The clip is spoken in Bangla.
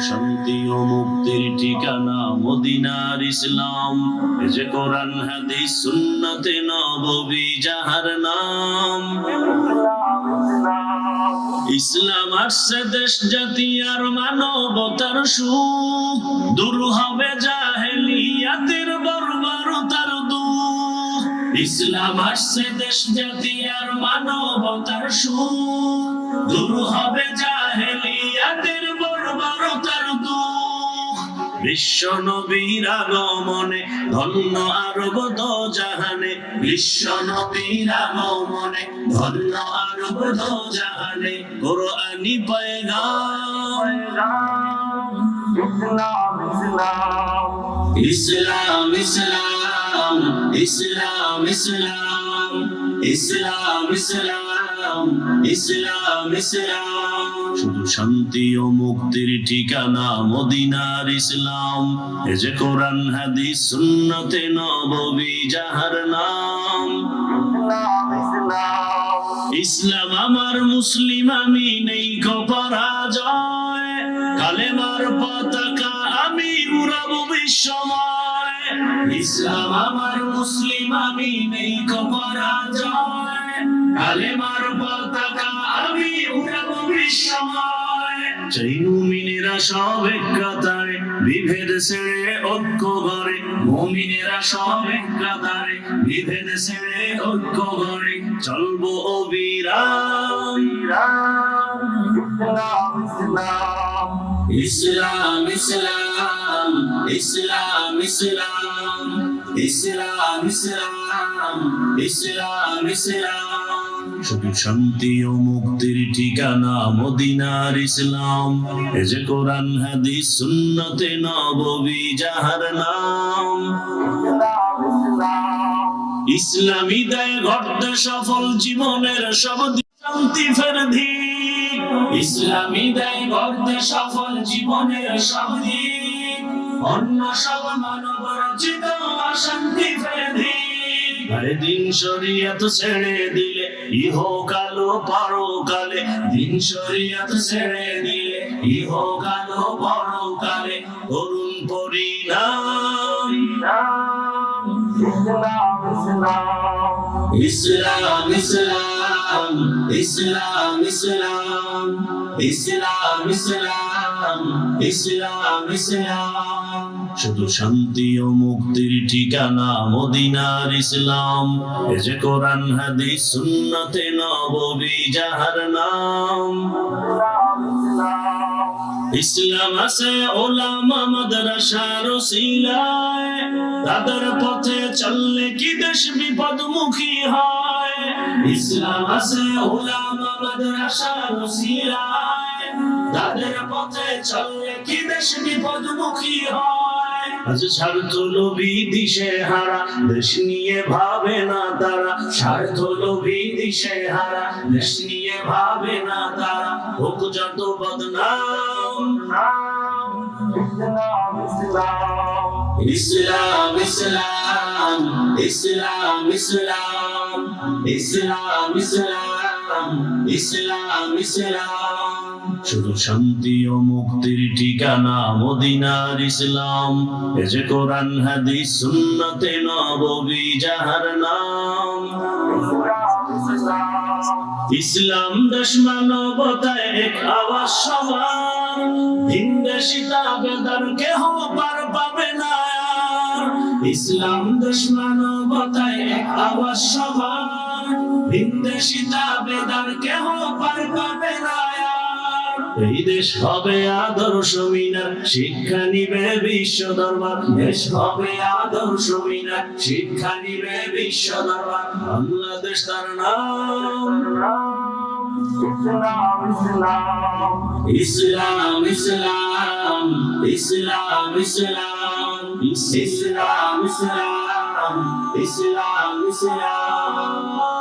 শান্তি ও মুক্তির ঠিকানা মদিনার ইসলাম। যে কোরআন, হাদিস, সুন্নতে নববী, যাহার নাম। ইসলাম আসছে দেশ, জাতি আর মানবতার সুখ। দূর হবে জাহেলিয়াতের বর্বরতার দুঃখ। ইসলাম আসছে দেশ, জাতি আর মানবতার সুখ। দূর হবে জাহেলিয়াতের বিশ্ব নবীর আগমনে, ধন্য আরব জাহানে। বিশ্ব নবীর আগমনে, ধন্য আরব জাহানে। কোরআনি পয়গাম। ইসলাম ইসলাম ইসলাম ইসলাম ইসলাম ইসলাম ইসলাম। ইসলাম শুধু শান্তি ও মুক্তির ঠিকানা মদিনার ইসলাম। এ যে কোরআন, হাদিস, সুন্নতে নববী, যাহার নাম। ইসলাম আমার মুসলিম, আমি নেই পরাজয় কালেমার পতাকা আমি উড়াবো বিশ্বময়। ইসলাম আমার মুসলিম, আমি নেই কালেমার পতাকা আমি উড়াবো বিশ্বময় চলবো ইসলাম ইসলাম ইসলাম ইসলাম। ইসলাম ইসলাম ইসলাম ইসলাম। শুধু শান্তি ও মুক্তির ঠিকানা মদিনার ইসলাম। এ যে কোরআন, হাদিস, সুন্নতে নববী, যাহার নাম। ইসলামী দেয় ঘটতে সফল জীবনের সব শান্তি ফের ধিক ইসলামী দেয় ঘটতে সফল জীবনের সব অন্য সব মানব রচিত অশান্তি ফের ধিক আরে দিন শরিয়ত ছেড়ে দিলে, ইহ কালো পরকালে। দিন শরিয়ত ছেড়ে দিলে, ইহ কালো পরকালে। করুণ পরিণাম। ইসলাম ইসলাম ইসলাম ইসলাম ইসলাম ইসলাম ইসলাম। ইসলাম শুধু শান্তি ও মুক্তির ঠিকানা মদিনার ইসলাম। এ যে কোরআন, হাদিস, সুন্নতে নববী, যাহার নাম। ইসলাম আছে ওলামা মাদ্রাসার ওসিলায়। তাদের পথে চললে কি দেশ বিপদমুখী হয়? ইসলাম আছে ওলামা মাদ্রাসার ওসিলায়। তাদের পথে চললে কি দেশ বিপদমুখী হয়? আজ স্বার্থ লোভী দিশে হারা দেশ নিয়ে ভাবে না তারা। স্বার্থ লোভী দিশে হারা দেশ নিয়ে ভাবে না তারা। হোক যত বদনাম ইসলাম ইসলাম ইসলাম ইসলাম ইসলাম ইসলাম। ইসলাম ইসলাম শুধু শান্তি ও মুক্তির ঠিকানা মদিনার ইসলাম। এ যে কোরআন, হাদিস, সুন্নতে নববী, যাহার নাম। ইসলাম দেশ মানবতায় এক আওয়াজ সবার। ভিন্দেশিতা বেদার, কেহ পার পাবে না ইসলাম দেশ মানবতায় এক আওয়াজ সবার। ভিন্দেশিতা বেদার কেহ পার পাবে না আর। এই দেশ হবে আদর্শ মিনার শিক্ষা নিবে বিশ্ব দরবার। দেশ হবে আদর্শ মিনার শিক্ষা নিবে বিশ্ব দরবার। বাংলাদেশ তার নাম। ইসলাম ইসলাম ইসলাম ইসলাম। ইসলাম ইসলাম। ইসলাম ইসলাম।